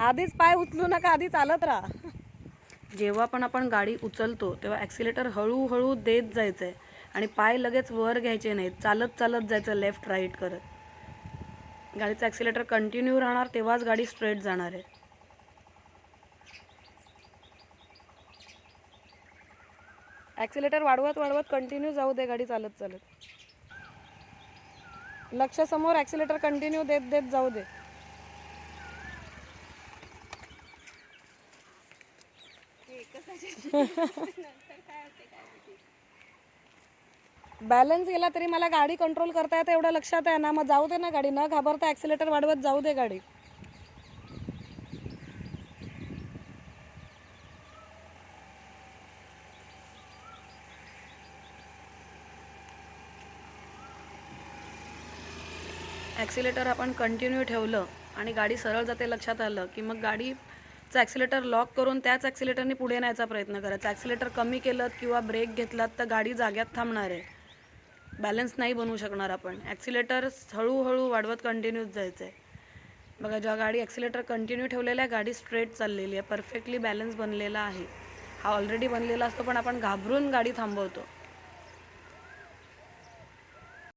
आधीच पाय उचलू नका आधी चालत राहा. जेव्हा पण आपण गाडी उचलतो तेव्हा ॲक्सिलेटर हळूहळू देत जायचं आहे आणि पाय लगेच वर घ्यायचे नाहीत चालत चालत जायचं लेफ्ट राईट करत. गाडीचं ॲक्सिलेटर कंटिन्यू राहणार तेव्हाच गाडी स्ट्रेट जाणार आहे. ॲक्सिलेटर वाढवत वाढवत कंटिन्यू जाऊ दे गाडी चालत चालत. लक्ष समोर ॲक्सिलेटर कंटिन्यू देत देत जाऊ दे. बॅलन्स गेला तरी मला गाडी कंट्रोल करता येते एवढं लक्षात आहे ना. मग जाऊ दे ना गाडी. न घाबरता ॲक्सिलेटर वाढवत जाऊ दे गाडी. ॲक्सिलेटर आपण कंटिन्यू ठेवलं आणि गाडी सरळ जाते लक्षात आलं की मग गाडी गाडीचं ॲक्सिलेटर लॉक करून त्याच ॲक्सिलेटरने पुढे न्यायचा प्रयत्न करायचा. ॲक्सिलेटर कमी केलं किंवा ब्रेक घेतलात तर गाडी जाग्यात थांबणार आहे. बॅलन्स नाही बनवू शकणार आपण. ॲक्सिलेटर हळूहळू वाढवत कंटिन्यूच जायचं आहे बघा जेव्हा गाडी ॲक्सिलेटर कंटिन्यू ठेवलेला आहे गाडी स्ट्रेट चाललेली आहे. परफेक्टली बॅलन्स बनलेला आहे. हा ऑलरेडी बनलेला असतो पण आपण घाबरून गाडी थांबवतो.